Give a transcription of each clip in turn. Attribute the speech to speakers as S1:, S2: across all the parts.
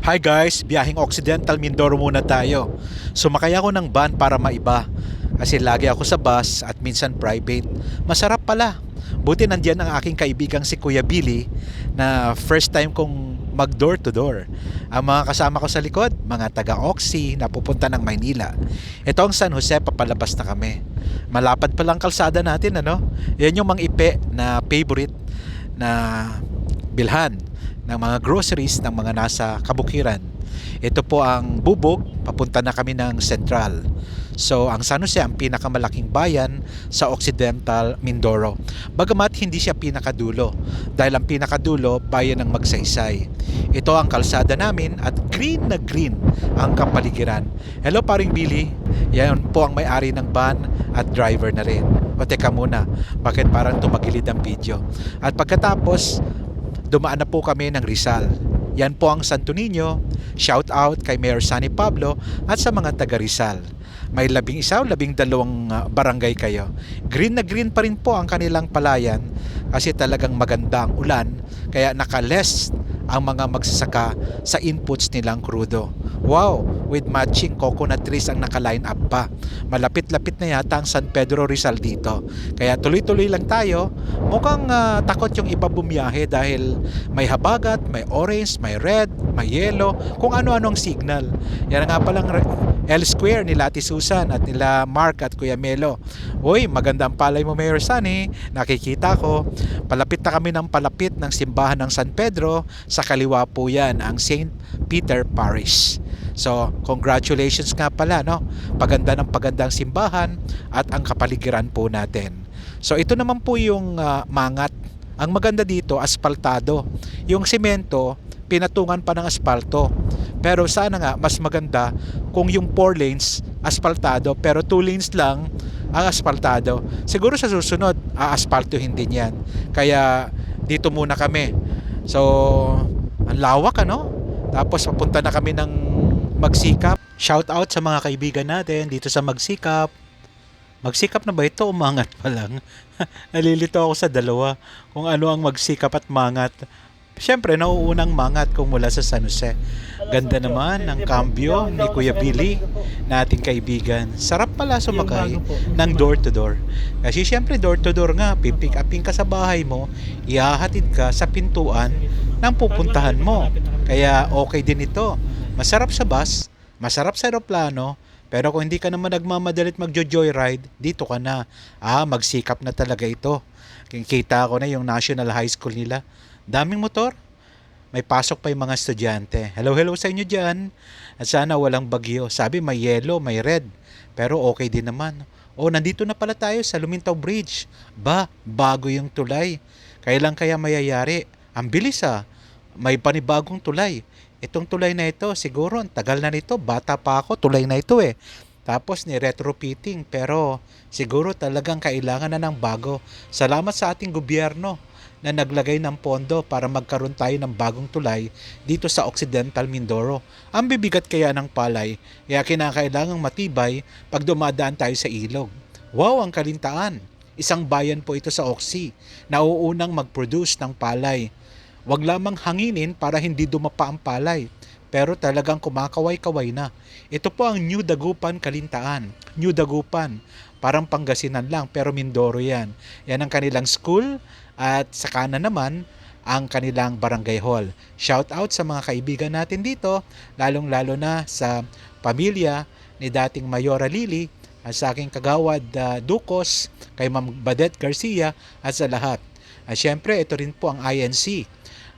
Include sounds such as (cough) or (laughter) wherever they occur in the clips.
S1: Hi guys, biyaheng Occidental Mindoro muna tayo. Sumakay ako ng van para maiba. Kasi lagi ako sa bus at minsan private. Masarap pala. Buti nandyan ang aking kaibigang si Kuya Billy na first time kong mag door to door. Ang mga kasama ko sa likod, mga taga Oxy na pupunta ng Maynila. Ito ang San Jose, papalabas na kami. Malapad pa lang kalsada natin, ano? Yan yung mga ipe na favorite na bilhan ng mga groceries ng mga nasa kabukiran. Ito po ang bubog, papunta na kami ng Central. So, ang San Jose ang pinakamalaking bayan sa Occidental Mindoro. Bagamat hindi siya pinakadulo dahil ang pinakadulo bayan ng Magsaysay. Ito ang kalsada namin at green na green ang kapaligiran. Hello paring Billy. Yan po ang may-ari ng van at driver na rin. O teka muna, bakit parang tumagilid ang video? At pagkatapos, dumaan na po kami ng Rizal. Yan po ang Santo Niño. Shout out kay Mayor Sunny Pablo at sa mga taga Rizal. May labing isa o labing dalawang uh, barangay kayo. Green na green pa rin po ang kanilang palayan kasi talagang maganda ang ulan kaya nakaless ang mga magsasaka sa inputs nilang krudo. Wow, with matching coconut trees ang naka-line up pa. Malapit-lapit na yata ang San Pedro Rizal dito. Kaya tuloy-tuloy lang tayo. Mukhang ah, takot yung iba bumiyahe dahil may habagat, may orange, may red, may yellow, kung ano-ano ang signal. Yan nga palang L Square nila Ate Susan at nila Mark at Kuya Melo. Uy, magandang palay mo Mayor Sunny. Nakikita ko. Palapit na kami ng palapit ng simbahan ng San Pedro. Sa kaliwa po yan, ang St. Peter Parish. So, congratulations nga pala, no? Paganda ng pagandang simbahan at ang kapaligiran po natin. So, ito naman po yung ah, mangat. Ang maganda dito, aspaltado. Yung semento, pinatungan pa ng aspalto. Pero sana nga, mas maganda kung yung 4 lanes, aspaltado, pero 2 lanes lang ang aspaltado. Siguro sa susunod, aaspaltuhin din yan. Kaya, dito muna kami. So, ang lawak ano? Tapos papunta na kami ng Magsikap. Shout out sa mga kaibigan natin dito sa Magsikap. Magsikap na ba ito? Umangat pa lang. (laughs) Nalilito ako sa dalawa kung ano ang magsikap at mangat. Siyempre, nauunang mangat kung mula sa San Jose. Ganda naman ng cambio ni Kuya Billy na ating kaibigan. Sarap pala sumakay ng door to door. Kasi siyempre door to door nga, pipick upin ka sa bahay mo, ihahatid ka sa pintuan ng pupuntahan mo. Kaya okay din ito. Masarap sa bus, masarap sa aeroplano, pero kung hindi ka naman nagmamadalit magjo-joyride, dito ka na. Ah, magsikap na talaga ito. Kita ko na yung National High School nila. Daming motor. May pasok pa yung mga estudyante. Hello, hello sa inyo dyan. At sana walang bagyo. Sabi may yellow, may red. Pero okay din naman. Oh, nandito na pala tayo sa Lumintaw Bridge. Ba, bago yung tulay. Kailan kaya mayayari? Ang bilis ah. May panibagong tulay. Itong tulay na ito, siguro ang tagal na nito. Bata pa ako, tulay na ito eh. Tapos ni retrofitting pero siguro talagang kailangan na ng bago. Salamat sa ating gobyerno na naglagay ng pondo para magkaroon tayo ng bagong tulay dito sa Occidental Mindoro. Ang bibigat kaya ng palay, kaya kinakailangang matibay pag dumadaan tayo sa ilog. Wow, ang kalintaan! Isang bayan po ito sa Oxy na uunang mag-produce ng palay. Huwag lamang hanginin para hindi dumapa ang palay. Pero talagang kumakaway-kaway na. Ito po ang New Dagupan Kalintaan. New Dagupan. Parang Pangasinan lang pero Mindoro yan. Yan ang kanilang school at sa kanan naman ang kanilang barangay hall. Shout out sa mga kaibigan natin dito, lalong-lalo na sa pamilya ni dating Mayora Lili at sa aking kagawad uh, Dukos, kay Ma'am Badet Garcia at sa lahat. At syempre, ito rin po ang INC.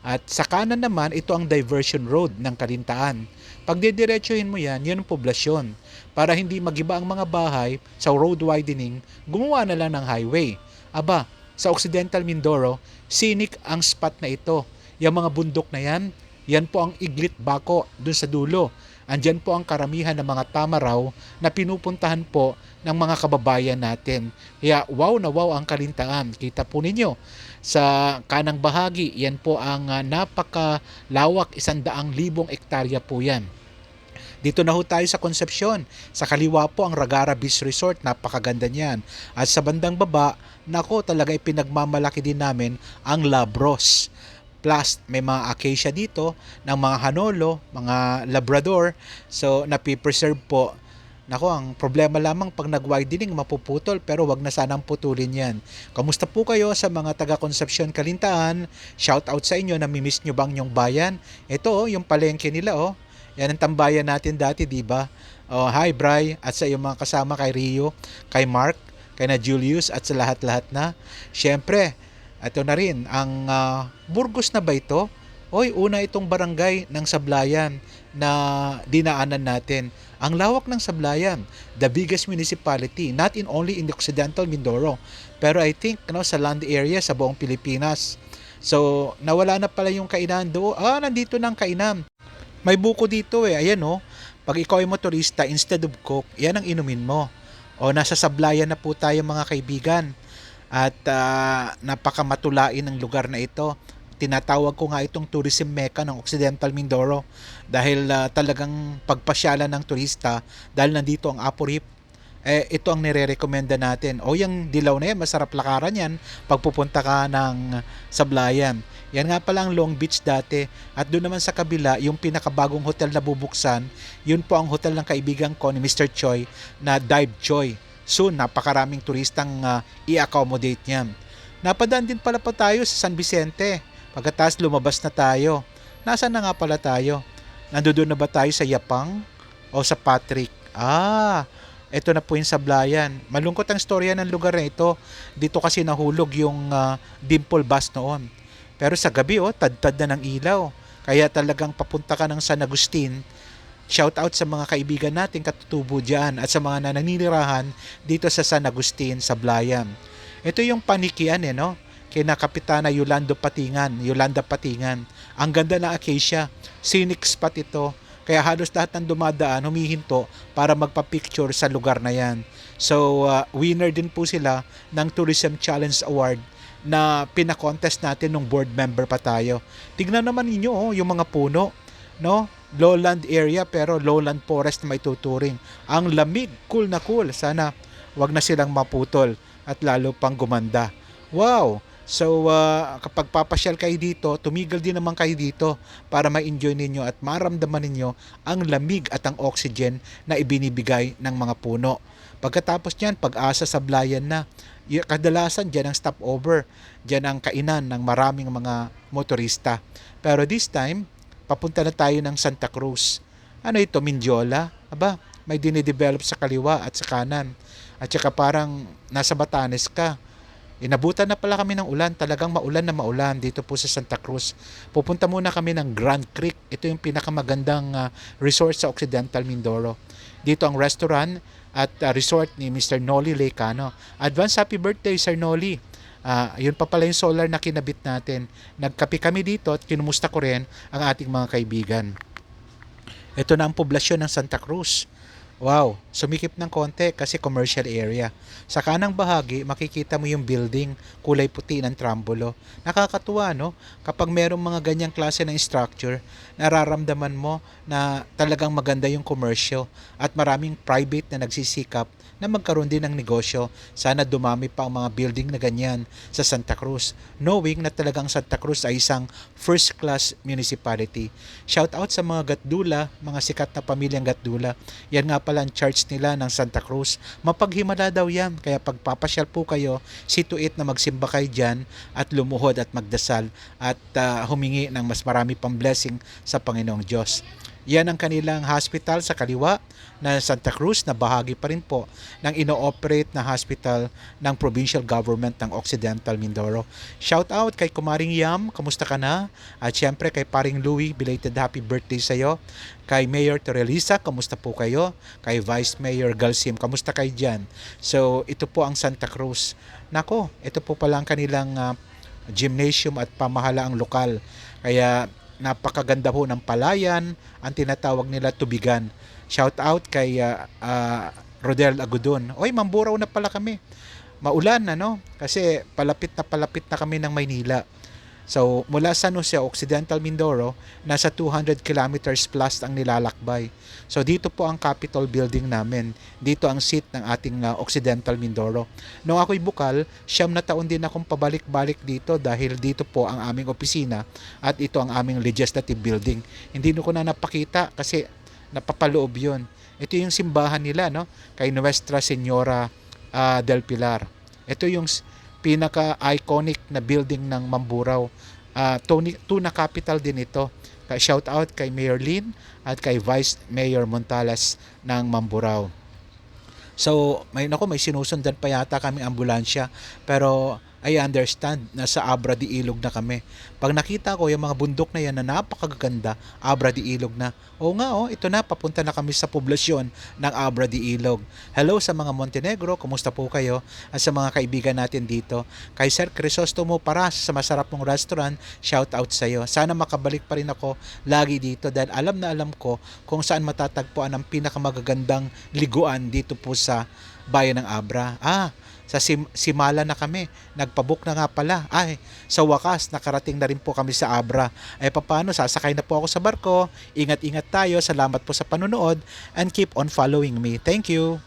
S1: At sa kanan naman, ito ang diversion road ng Kalintaan. Pag didiretsuhin mo yan, yan ang poblasyon. Para hindi magiba ang mga bahay sa road widening, gumawa na lang ng highway. Aba, sa Occidental Mindoro, scenic ang spot na ito. Yung mga bundok na yan, yan po ang Iglit Bako dun sa dulo. Andyan po ang karamihan ng mga tamaraw na pinupuntahan po ng mga kababayan natin. Kaya wow na wow ang kalintaan. Kita po ninyo sa kanang bahagi, yan po ang uh, napakalawak, isandaang libong ektarya po yan. Dito na ho tayo sa Concepcion. Sa kaliwa po ang Ragara Beach Resort. Napakaganda niyan. At sa bandang baba, nako talaga ipinagmamalaki din namin ang Labros. Plus, may mga acacia dito ng mga Hanolo, mga Labrador. So, napipreserve po. Nako, ang problema lamang pag nag-widening, mapuputol pero wag na sanang putulin yan. Kamusta po kayo sa mga taga Concepcion Kalintaan? Shout out sa inyo, namimiss nyo bang yung bayan? Ito oh, yung palengke nila oh. Yan ang tambayan natin dati, di ba? Oh, hi Bry at sa iyong mga kasama kay Rio, kay Mark, kay na Julius at sa lahat-lahat na. Siyempre, ito na rin ang ah, Burgos na ba ito? Oy, una itong barangay ng Sablayan na dinaanan natin. Ang lawak ng Sablayan, the biggest municipality, not in only in the Occidental Mindoro, pero I think no, sa land area sa buong Pilipinas. So, nawala na pala yung kainan doon. Ah, nandito na ang kainan. May buko dito eh. Ayan oh. Pag ikaw ay motorista, instead of Coke, yan ang inumin mo. O nasa Sablayan na po tayo mga kaibigan. At ah, napakamatulain ng lugar na ito. Tinatawag ko nga itong tourism mecca ng Occidental Mindoro dahil ah, talagang pagpasyalan ng turista dahil nandito ang Apo Reef eh, ito ang nire-recommenda natin. O yung dilaw na yan, masarap lakaran yan pag pupunta ka ng Sablayan. Yan nga pala ang Long Beach dati. At doon naman sa kabila, yung pinakabagong hotel na bubuksan, yun po ang hotel ng kaibigan ko ni Mr. Choi na Dive Choi. Soon, napakaraming turistang ah, i-accommodate niyan. Napadaan din pala pa tayo sa San Vicente. Pagkatapos lumabas na tayo. Nasaan na nga pala tayo? Nandoon na ba tayo sa Yapang? O sa Patrick? Ah, ito na po yung Sablayan. Malungkot ang storya ng lugar na ito. Dito kasi nahulog yung ah, Dimple Bus noon. Pero sa gabi, oh, tad-tad na ng ilaw. Kaya talagang papunta ka ng San Agustin. Shout out sa mga kaibigan natin katutubo dyan at sa mga naninirahan dito sa San Agustin, Sablayan. Ito yung panikian eh, no? Kina Kapitana Yolando Patingan, Yolanda Patingan. Ang ganda ng acacia. Scenic spot ito. Kaya halos lahat ng dumadaan humihinto para magpa-picture sa lugar na yan. So, uh, winner din po sila ng Tourism Challenge Award na pinakontest natin nung board member pa tayo. Tignan naman ninyo oh, yung mga puno, no? Lowland area pero lowland forest na may tuturing. Ang lamig, cool na cool. Sana wag na silang maputol at lalo pang gumanda. Wow! So, uh, kapag papasyal kayo dito, tumigil din naman kayo dito para ma-enjoy ninyo at maramdaman ninyo ang lamig at ang oxygen na ibinibigay ng mga puno. Pagkatapos niyan, pag-asa sa blayan na, kadalasan dyan ang stopover, dyan ang kainan ng maraming mga motorista. Pero this time, papunta na tayo ng Santa Cruz. Ano ito, Mindiola? Aba, may dinidevelop sa kaliwa at sa kanan. At saka parang nasa Batanes ka. Inabutan na pala kami ng ulan, talagang maulan na maulan dito po sa Santa Cruz. Pupunta muna kami ng Grand Creek. Ito yung pinakamagandang ah, resort sa Occidental Mindoro. Dito ang restaurant at ah, resort ni Mr. Noli Lecano. Advance happy birthday Sir Noli. Ah, yun pa pala yung solar na kinabit natin. Nagkape kami dito at kinumusta ko rin ang ating mga kaibigan. Ito na ang poblasyon ng Santa Cruz. Wow, sumikip ng konti kasi commercial area. Sa kanang bahagi, makikita mo yung building, kulay puti ng trambulo. Nakakatuwa, no? Kapag merong mga ganyang klase ng structure, nararamdaman mo na talagang maganda yung commercial at maraming private na nagsisikap na magkaroon din ng negosyo. Sana dumami pa ang mga building na ganyan sa Santa Cruz, knowing na talagang Santa Cruz ay isang first class municipality. Shout out sa mga Gatdula, mga sikat na pamilyang Gatdula. Yan nga pala ang church nila ng Santa Cruz. Mapaghimala daw yan. Kaya pagpapasyal po kayo, it na magsimba kayo dyan at lumuhod at magdasal at ah, humingi ng mas marami pang blessing sa Panginoong Diyos. Yan ang kanilang hospital sa kaliwa na Santa Cruz na bahagi pa rin po ng ino-operate na hospital ng provincial government ng Occidental Mindoro. Shout out kay Kumaring Yam, kamusta ka na? At syempre kay Paring Louie, belated happy birthday sa iyo. Kay Mayor Terelisa, kamusta po kayo? Kay Vice Mayor Galsim, kamusta kayo dyan? So ito po ang Santa Cruz. Nako, ito po pala ang kanilang ah, gymnasium at pamahalaang lokal. Kaya napakaganda ho ng palayan, ang tinatawag nila tubigan. Shout out kay ah, ah, Rodel Agudon. Oy, mamburaw na pala kami. Maulan ano? Kasi palapit na palapit na kami ng Maynila. So, mula San Jose, Occidental Mindoro, nasa 200 kilometers plus ang nilalakbay. So, dito po ang Capitol Building namin. Dito ang seat ng ating uh, Occidental Mindoro. Nung ako'y bukal, siyam na taon din akong pabalik-balik dito dahil dito po ang aming opisina at ito ang aming legislative building. Hindi ko na napakita kasi napapaloob yun. Ito yung simbahan nila, no? Kay Nuestra Senora ah, del Pilar. Ito yung pinaka-iconic na building ng Mamburao. Ah, Tony, tuna capital din ito. Shout out kay Mayor Lin at kay Vice Mayor Montalas ng Mamburao. So, may nako may sinusundan pa yata kami ambulansya pero I understand nasa Abra di Ilog na kami. Pag nakita ko yung mga bundok na yan na napakaganda, Abra di Ilog na. Oo nga oh, ito na papunta na kami sa poblasyon ng Abra di Ilog. Hello sa mga Montenegro, kumusta po kayo? At sa mga kaibigan natin dito. Kay Sir Crisostomo Paras sa masarap mong restaurant, shout out sa iyo. Sana makabalik pa rin ako lagi dito dahil alam na alam ko kung saan matatagpuan ang pinakamagagandang liguan dito po sa bayan ng Abra. Ah, sa Sim- Simala na kami. Nagpabook na nga pala. Ay, sa wakas, nakarating na rin po kami sa Abra. Ay, paano? Sasakay na po ako sa barko. Ingat-ingat tayo. Salamat po sa panonood and keep on following me. Thank you.